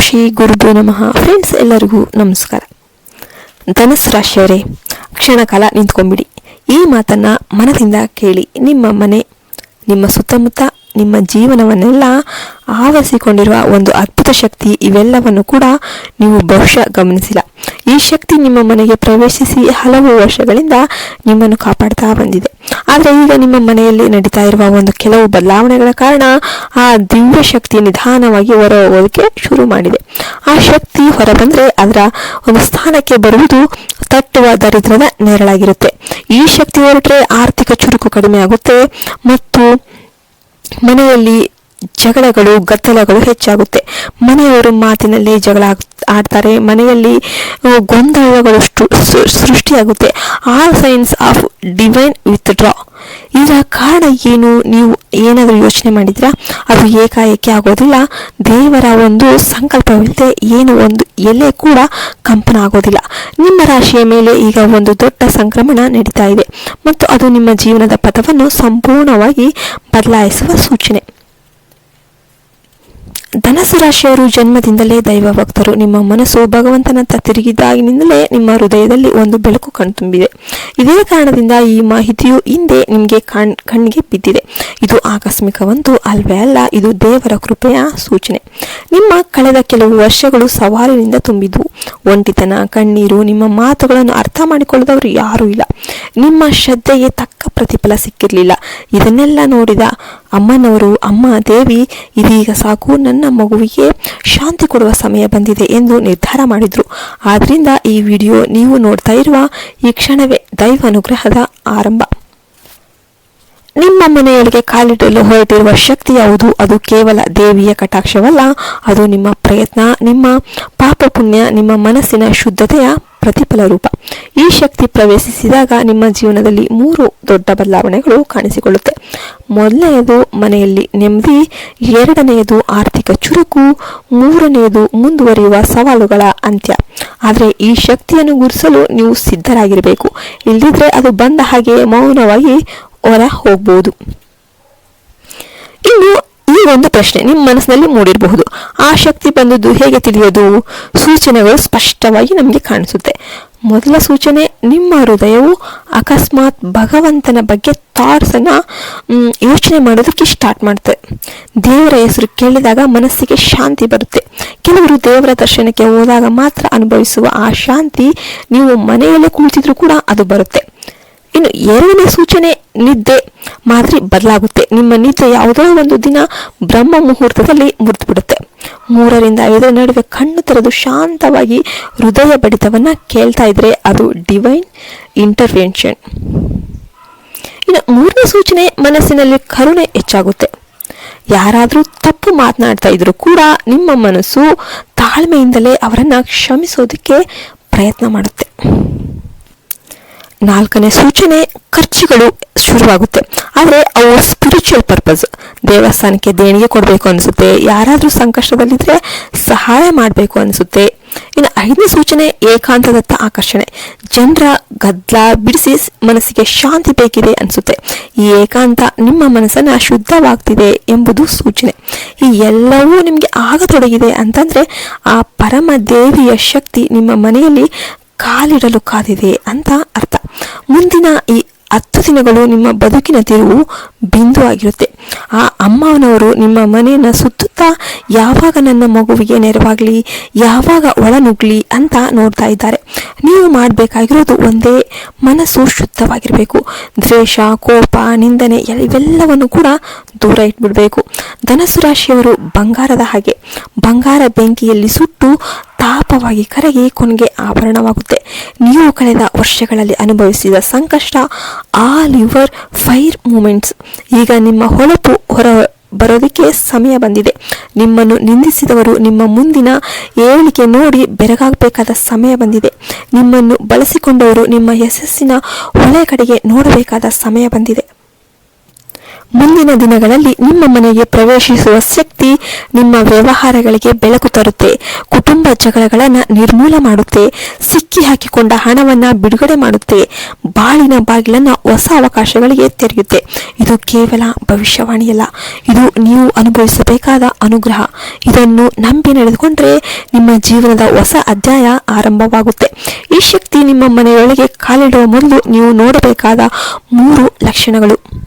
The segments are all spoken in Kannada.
ಶ್ರೀ ಗುರುಭ್ಯೋ ನಮಃ. ಫ್ರೆಂಡ್ಸ್ ಎಲ್ಲರಿಗೂ ನಮಸ್ಕಾರ. ಧನಸ್ ರಾಶಿಯವರೇ ಕ್ಷಣಕಾಲ ನಿಂತ್ಕೊಂಡ್ಬಿಡಿ. ಈ ಮಾತನ್ನ ಮನದಿಂದ ಕೇಳಿ ನಿಮ್ಮ ಮನೆ, ನಿಮ್ಮ ಸುತ್ತಮುತ್ತ, ನಿಮ್ಮ ಜೀವನವನ್ನೆಲ್ಲ ಆವರಿಸಿಕೊಂಡಿರುವ ಒಂದು ಅದ್ಭುತ ಶಕ್ತಿ ಇವೆಲ್ಲವನ್ನು ಕೂಡ ನೀವು ಬಹುಶಃ ಗಮನಿಸಿಲ್ಲ. ಈ ಶಕ್ತಿ ನಿಮ್ಮ ಮನೆಗೆ ಪ್ರವೇಶಿಸಿ ಹಲವು ವರ್ಷಗಳಿಂದ ನಿಮ್ಮನ್ನು ಕಾಪಾಡ್ತಾ ಬಂದಿದೆ. ಆದರೆ ಈಗ ನಿಮ್ಮ ಮನೆಯಲ್ಲಿ ನಡೀತಾ ಇರುವ ಒಂದು ಕೆಲವು ಬದಲಾವಣೆಗಳ ಕಾರಣ ಆ ದಿವ್ಯ ಶಕ್ತಿ ನಿಧಾನವಾಗಿ ಹೊರ ಹೋಗೋದಕ್ಕೆ ಶುರು ಮಾಡಿದೆ. ಆ ಶಕ್ತಿ ಹೊರಬಂದ್ರೆ ಅದರ ಒಂದು ಸ್ಥಾನಕ್ಕೆ ಬರುವುದು ತಟ್ಟುವ ದರಿದ್ರದ ನೆರಳಾಗಿರುತ್ತೆ. ಈ ಶಕ್ತಿ ಹೊರಟ್ರೆ ಆರ್ಥಿಕ ಚುರುಕು ಕಡಿಮೆ ಆಗುತ್ತೆ ಮತ್ತು ಮನೆಯಲ್ಲಿ ಜಗಳಗಳು, ಗದ್ದಲಗಳು ಹೆಚ್ಚಾಗುತ್ತೆ. ಮನೆಯವರು ಮಾತಿನಲ್ಲಿ ಜಗಳ ಆಡ್ತಾರೆ. ಮನೆಯಲ್ಲಿ ಗೊಂದಲಗಳು ಸೃಷ್ಟಿಯಾಗುತ್ತೆ. All signs of divine withdraw ಇದರ ಕಾರಣ ಏನು? ನೀವು ಏನಾದರೂ ಯೋಚನೆ ಮಾಡಿದ್ರಾ? ಅದು ಏಕಾಏಕಿ ಆಗೋದಿಲ್ಲ. ದೇವರ ಒಂದು ಸಂಕಲ್ಪವಿಲ್ಲದೆ ಏನು ಒಂದು ಎಲೆ ಕೂಡ ಕಂಪನ ಆಗೋದಿಲ್ಲ. ನಿಮ್ಮ ರಾಶಿಯ ಮೇಲೆ ಈಗ ಒಂದು ದೊಡ್ಡ ಸಂಕ್ರಮಣ ನಡೀತಾ ಇದೆ. ಮತ್ತು ಅದು ನಿಮ್ಮ ಜೀವನದ ಪಥವನ್ನು ಸಂಪೂರ್ಣವಾಗಿ ಬದಲಾಯಿಸುವ ಸೂಚನೆ. ಧನಸು ರಾಶಿಯವರು ಜನ್ಮದಿಂದಲೇ ದೈವ ಭಕ್ತರು. ನಿಮ್ಮ ಮನಸ್ಸು ಭಗವಂತನತ್ತ ತಿರುಗಿದಾಗಿನಿಂದಲೇ ನಿಮ್ಮ ಹೃದಯದಲ್ಲಿ ಒಂದು ಬೆಳಕು ಕಣ್ತುಂಬಿದೆ. ಇದೇ ಕಾರಣದಿಂದ ಈ ಮಾಹಿತಿಯು ಹಿಂದೆ ನಿಮಗೆ ಕಣ್ ಕಣ್ಣಿಗೆ ಬಿದ್ದಿದೆ. ಇದು ಆಕಸ್ಮಿಕವಂತೂ ಅಲ್ವೇ ಅಲ್ಲ, ಇದು ದೇವರ ಕೃಪೆಯ ಸೂಚನೆ. ನಿಮ್ಮ ಕಳೆದ ಕೆಲವು ವರ್ಷಗಳು ಸವಾಲಿನಿಂದ ತುಂಬಿದ್ವು. ಒಂಟಿತನ, ಕಣ್ಣೀರು, ನಿಮ್ಮ ಮಾತುಗಳನ್ನು ಅರ್ಥ ಮಾಡಿಕೊಳ್ಳದವರು ಯಾರೂ ಇಲ್ಲ. ನಿಮ್ಮ ಶ್ರದ್ಧೆಗೆ ತಕ್ಕ ಪ್ರತಿಫಲ ಸಿಕ್ಕಿರಲಿಲ್ಲ. ಇದನ್ನೆಲ್ಲ ನೋಡಿದ ಅಮ್ಮನವರು, ಅಮ್ಮ, ದೇವಿ, ಇದೀಗ ಸಾಕು, ನನ್ನ ಮಗುವಿಗೆ ಶಾಂತಿ ಕೊಡುವ ಸಮಯ ಬಂದಿದೆ ಎಂದು ನಿರ್ಧಾರ ಮಾಡಿದರು. ಆದ್ದರಿಂದ ಈ ವಿಡಿಯೋ ನೀವು ನೋಡ್ತಾ ಇರುವ ಈ ಕ್ಷಣವೇ ದೈವ ಅನುಗ್ರಹದ ಆರಂಭ. ನಿಮ್ಮ ಮನೆಯೊಳಗೆ ಕಾಲಿಡಲು ಹೊರಟಿರುವ ಶಕ್ತಿ ಯಾವುದು? ಅದು ಕೇವಲ ದೇವಿಯ ಕಟಾಕ್ಷವಲ್ಲ, ಅದು ನಿಮ್ಮ ಪ್ರಯತ್ನ, ನಿಮ್ಮ ಪಾಪ ಪುಣ್ಯ ನಿಮ್ಮ ಮನಸ್ಸಿನ ಶುದ್ಧತೆಯ ಪ್ರತಿಫಲ ರೂಪ ಈ ಶಕ್ತಿ ಪ್ರವೇಶಿಸಿದಾಗ ನಿಮ್ಮ ಜೀವನದಲ್ಲಿ ಮೂರು ದೊಡ್ಡ ಬದಲಾವಣೆಗಳು ಕಾಣಿಸಿಕೊಳ್ಳುತ್ತೆ. ಮೊದಲನೆಯದು ಮನೆಯಲ್ಲಿ ನೆಮ್ಮದಿ, ಎರಡನೆಯದು ಆರ್ಥಿಕ ಚುರುಕು, ಮೂರನೆಯದು ಮುಂದುವರಿಯುವ ಸವಾಲುಗಳ ಅಂತ್ಯ. ಆದರೆ ಈ ಶಕ್ತಿಯನ್ನು ಗುರುಸಲು ನೀವು ಸಿದ್ಧರಾಗಿರಬೇಕು. ಇಲ್ಲದಿದ್ದರೆ ಅದು ಬಂದ ಹಾಗೆ ಮೌನವಾಗಿ ಹೊರ ಹೋಗ್ಬೋದು ಒಂದು ಪ್ರಶ್ನೆ ನಿಮ್ಮ ಮನಸ್ಸಿನಲ್ಲಿ ಮೂಡಿರಬಹುದು. ಆ ಶಕ್ತಿ ಬಂದದ್ದು ಹೇಗೆ ತಿಳಿಯೋದು? ಸೂಚನೆಗಳು ಸ್ಪಷ್ಟವಾಗಿ ನಮಗೆ ಕಾಣಿಸುತ್ತೆ. ಮೊದಲ ಸೂಚನೆ, ನಿಮ್ಮ ಹೃದಯವು ಅಕಸ್ಮಾತ್ ಭಗವಂತನ ಬಗ್ಗೆ ಥಾಟ್ಸನ್ನು ಯೋಚನೆ ಮಾಡೋದಕ್ಕೆ ಸ್ಟಾರ್ಟ್ ಮಾಡುತ್ತೆ. ದೇವರ ಹೆಸರು ಕೇಳಿದಾಗ ಮನಸ್ಸಿಗೆ ಶಾಂತಿ ಬರುತ್ತೆ. ಕೆಲವರು ದೇವರ ದರ್ಶನಕ್ಕೆ ಹೋದಾಗ ಮಾತ್ರ ಅನುಭವಿಸುವ ಆ ಶಾಂತಿ ನೀವು ಮನೆಯಲ್ಲೇ ಕುಳಿತಿದ್ರು ಕೂಡ ಅದು ಬರುತ್ತೆ. ಇನ್ನು ಎರಡನೇ ಸೂಚನೆ ನಿದ್ದೆ ಮಾದರಿ ಬದಲಾಗುತ್ತೆ. ನಿಮ್ಮ ನಿದ್ದೆ ಯಾವುದೋ ಒಂದು ದಿನ ಬ್ರಹ್ಮ ಮುಹೂರ್ತದಲ್ಲಿ ಮುರಿದು ಬಿಡುತ್ತೆ ಮೂರರಿಂದ ಐದರ ನಡುವೆ ಕಣ್ಣು ತೆರೆದು ಶಾಂತವಾಗಿ ಹೃದಯ ಬಡಿತವನ್ನ ಕೇಳ್ತಾ ಇದ್ರೆ ಅದು ಡಿವೈನ್ ಇಂಟರ್ವೆನ್ಷನ್ ಇನ್ನು ಮೂರನೇ ಸೂಚನೆ, ಮನಸ್ಸಿನಲ್ಲಿ ಕರುಣೆ ಹೆಚ್ಚಾಗುತ್ತೆ. ಯಾರಾದರೂ ತಪ್ಪು ಮಾತನಾಡ್ತಾ ಇದ್ರು ಕೂಡ ನಿಮ್ಮ ಮನಸ್ಸು ತಾಳ್ಮೆಯಿಂದಲೇ ಅವರನ್ನ ಕ್ಷಮಿಸೋದಕ್ಕೆ ಪ್ರಯತ್ನ ಮಾಡುತ್ತೆ. ನಾಲ್ಕನೇ ಸೂಚನೆ ಖರ್ಚುಗಳು ಶುರುವಾಗುತ್ತೆ. ಆದರೆ ಅವು ಸ್ಪಿರಿಚುವಲ್ ಪರ್ಪಸ್ ದೇವಸ್ಥಾನಕ್ಕೆ ದೇಣಿಗೆ ಕೊಡಬೇಕು ಅನಿಸುತ್ತೆ. ಯಾರಾದರೂ ಸಂಕಷ್ಟದಲ್ಲಿದ್ದರೆ ಸಹಾಯ ಮಾಡಬೇಕು ಅನಿಸುತ್ತೆ. ಇನ್ನು ಐದನೇ ಸೂಚನೆ, ಏಕಾಂತದತ್ತ ಆಕರ್ಷಣೆ. ಜನರ ಗದ್ದಲ ಬಿಡಿಸಿ ಮನಸ್ಸಿಗೆ ಶಾಂತಿ ಬೇಕಿದೆ ಅನಿಸುತ್ತೆ. ಈ ಏಕಾಂತ ನಿಮ್ಮ ಮನಸ್ಸನ್ನು ಶುದ್ಧವಾಗ್ತಿದೆ ಎಂಬುದು ಸೂಚನೆ. ಈ ಎಲ್ಲವೂ ನಿಮಗೆ ಆಗತೊಡಗಿದೆ ಅಂತಂದ್ರೆ ಆ ಪರಮ ದೇವಿಯ ಶಕ್ತಿ ನಿಮ್ಮ ಮನೆಯಲ್ಲಿ ಕಾಲಿಡಲು ಕಾದಿದೆ ಅಂತ ಅರ್ಥ. ಮುಂದಿನ ಈ ಹತ್ತು ದಿನಗಳು ನಿಮ್ಮ ಬದುಕಿನ ತಿರುವು ಬಿಂದು ಆಗಿರುತ್ತೆ. ಆ ಅಮ್ಮನವರು ನಿಮ್ಮ ಮನೆಯನ್ನು ಸುತ್ತುತ್ತಾ ಯಾವಾಗ ನನ್ನ ಮಗುವಿಗೆ ನೆರವಾಗಲಿ, ಯಾವಾಗ ಒಳನುಗ್ಲಿ ಅಂತ ನೋಡ್ತಾ ಇದ್ದಾರೆ. ನೀವು ಮಾಡಬೇಕಾಗಿರೋದು ಒಂದೇ ಮನಸ್ಸು ಶುದ್ಧವಾಗಿರಬೇಕು. ದ್ವೇಷ, ಕೋಪ, ನಿಂದನೆ ಇವೆಲ್ಲವನ್ನು ಕೂಡ ದೂರ ಇಟ್ಬಿಡಬೇಕು. ಧನಸು ರಾಶಿಯವರು ಬಂಗಾರದ ಹಾಗೆ. ಬಂಗಾರ ಬೆಂಕಿಯಲ್ಲಿ ಸುಟ್ಟು ತಾಪವಾಗಿ ಕರಗಿ ಕೊನೆಗೆ ಆಭರಣವಾಗುತ್ತೆ. ನೀವು ಕಳೆದ ವರ್ಷಗಳಲ್ಲಿ ಅನುಭವಿಸಿದ ಸಂಕಷ್ಟ, ಆಲ್ ಯುವರ್ ಫೈರ್ ಮೂಮೆಂಟ್ಸ್. ಈಗ ನಿಮ್ಮ ಹೊಳಪು ಹೊರ ಬರೋದಕ್ಕೆ ಸಮಯ ಬಂದಿದೆ. ನಿಮ್ಮನ್ನು ನಿಂದಿಸಿದವರು ನಿಮ್ಮ ಮುಂದಿನ ಏಳಿಗೆ ನೋಡಿ ಬೆರಗಾಗಬೇಕಾದ ಸಮಯ ಬಂದಿದೆ. ನಿಮ್ಮನ್ನು ಬಳಸಿಕೊಂಡವರು ನಿಮ್ಮ ಯಶಸ್ಸಿನ ಹೊಳೆ ಕಡೆಗೆ ನೋಡಬೇಕಾದ ಸಮಯ ಬಂದಿದೆ. ಮುಂದಿನ ದಿನಗಳಲ್ಲಿ ನಿಮ್ಮ ಮನೆಗೆ ಪ್ರವೇಶಿಸುವ ಶಕ್ತಿ ನಿಮ್ಮ ವ್ಯವಹಾರಗಳಿಗೆ ಬೆಳಕು ತರುತ್ತೆ. ಕುಟುಂಬ ಜಗಳಗಳನ್ನು ನಿರ್ಮೂಲ ಮಾಡುತ್ತೆ. ಸಿಕ್ಕಿ ಹಾಕಿಕೊಂಡ ಹಣವನ್ನ ಬಿಡುಗಡೆ ಮಾಡುತ್ತೆ. ಬಾಳಿನ ಬಾಗಿಲನ್ನ ಹೊಸ ಅವಕಾಶಗಳಿಗೆ ತೆರೆಯುತ್ತೆ. ಇದು ಕೇವಲ ಭವಿಷ್ಯವಾಣಿಯಲ್ಲ. ಇದು ನೀವು ಅನುಭವಿಸಬೇಕಾದ ಅನುಗ್ರಹ. ಇದನ್ನು ನಂಬಿ ನಡೆದುಕೊಂಡ್ರೆ ನಿಮ್ಮ ಜೀವನದ ಹೊಸ ಅಧ್ಯಾಯ ಆರಂಭವಾಗುತ್ತೆ. ಈ ಶಕ್ತಿ ನಿಮ್ಮ ಮನೆಯೊಳಗೆ ಕಾಲಿಡುವ ಮೊದಲು ನೀವು ನೋಡಬೇಕಾದ ಮೂರು ಲಕ್ಷಣಗಳು.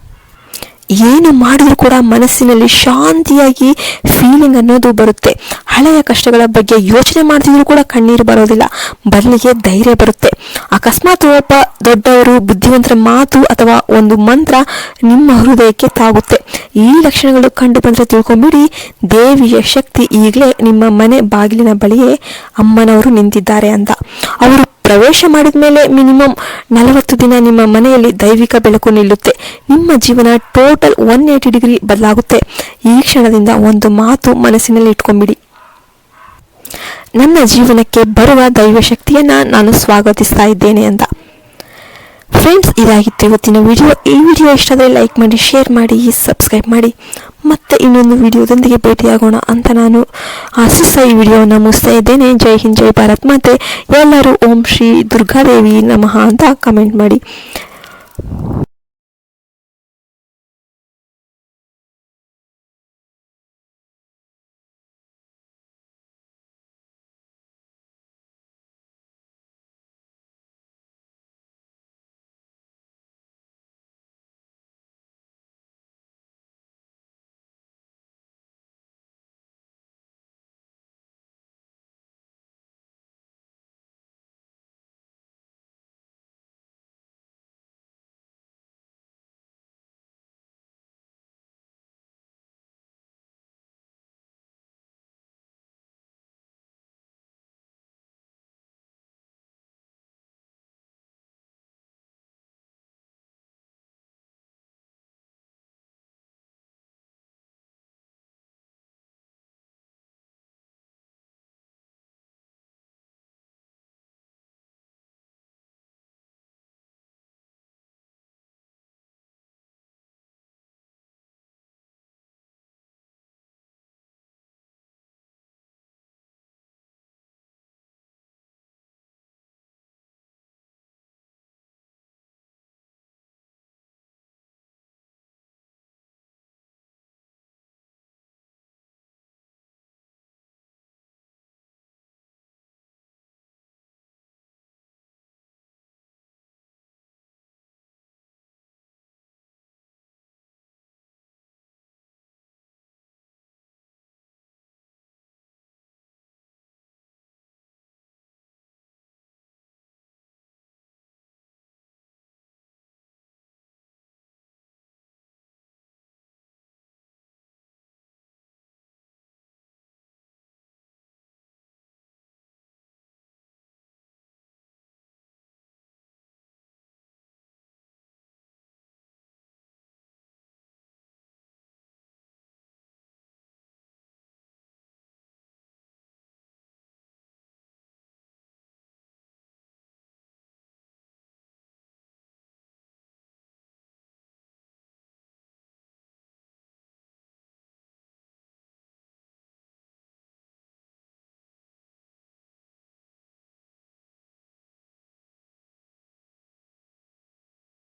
ಏನು ಮಾಡಿದ್ರು ಕೂಡ ಮನಸ್ಸಿನಲ್ಲಿ ಶಾಂತಿಯಾಗಿ ಫೀಲಿಂಗ್ ಅನ್ನೋದು ಬರುತ್ತೆ. ಹಳೆಯ ಕಷ್ಟಗಳ ಬಗ್ಗೆ ಯೋಚನೆ ಮಾಡ್ತಿದ್ರು ಕೂಡ ಕಣ್ಣೀರು ಬರೋದಿಲ್ಲ. ಬದಲಿಗೆ ಧೈರ್ಯ ಬರುತ್ತೆ. ಅಕಸ್ಮಾತ್ ಒಬ್ಬ ದೊಡ್ಡವರು, ಬುದ್ಧಿವಂತರ ಮಾತು ಅಥವಾ ಒಂದು ಮಂತ್ರ ನಿಮ್ಮ ಹೃದಯಕ್ಕೆ ತಾಗುತ್ತೆ. ಈ ಲಕ್ಷಣಗಳು ಕಂಡು ಬಂದರೆ ತಿಳ್ಕೊಂಬಿಡಿ, ದೇವಿಯ ಶಕ್ತಿ ಈಗಲೇ ನಿಮ್ಮ ಮನೆ ಬಾಗಿಲಿನ ಬಳಿಯೇ ಅಮ್ಮನವರು ನಿಂತಿದ್ದಾರೆ ಅಂತ. ಅವರು ಪ್ರವೇಶ ಮಾಡಿದ ಮೇಲೆ ಮಿನಿಮಮ್ ನಲವತ್ತು ದಿನ ನಿಮ್ಮ ಮನೆಯಲ್ಲಿ ದೈವಿಕ ಬೆಳಕು ನಿಲ್ಲುತ್ತೆ. ನಿಮ್ಮ ಜೀವನ ಟೋಟಲ್ ಒನ್ ಏಯ್ಟಿ ಡಿಗ್ರಿ ಬದಲಾಗುತ್ತೆ. ಈ ಕ್ಷಣದಿಂದ ಒಂದು ಮಾತು ಮನಸ್ಸಿನಲ್ಲಿ ಇಟ್ಕೊಂಡ್ಬಿಡಿ ನನ್ನ ಜೀವನಕ್ಕೆ ಬರುವ ದೈವ ಶಕ್ತಿಯನ್ನ ನಾನು ಸ್ವಾಗತಿಸ್ತಾ ಇದ್ದೇನೆ ಅಂತ. ಫ್ರೆಂಡ್ಸ್ ಇದಾಗಿತ್ತು ಇವತ್ತಿನ ವಿಡಿಯೋ ಈ ವಿಡಿಯೋ ಇಷ್ಟ ಆದರೆ ಲೈಕ್ ಮಾಡಿ ಶೇರ್ ಮಾಡಿ ಸಬ್ಸ್ಕ್ರೈಬ್ ಮಾಡಿ. ಮತ್ತೆ ಇನ್ನೊಂದು ವಿಡಿಯೋದೊಂದಿಗೆ ಭೇಟಿಯಾಗೋಣ ಅಂತ ನಾನು ಆಶಿಸ್ತಾ ಈ ವಿಡಿಯೋವನ್ನು ಮುಗಿಸ್ತಾ ಇದ್ದೇನೆ. ಜೈ ಹಿಂದ್, ಜೈ ಭಾರತ್ ಮಾತೆ. ಎಲ್ಲರೂ ಓಂ ಶ್ರೀ ದುರ್ಗಾದೇವಿ ನಮಃ ಅಂತ ಕಮೆಂಟ್ ಮಾಡಿ.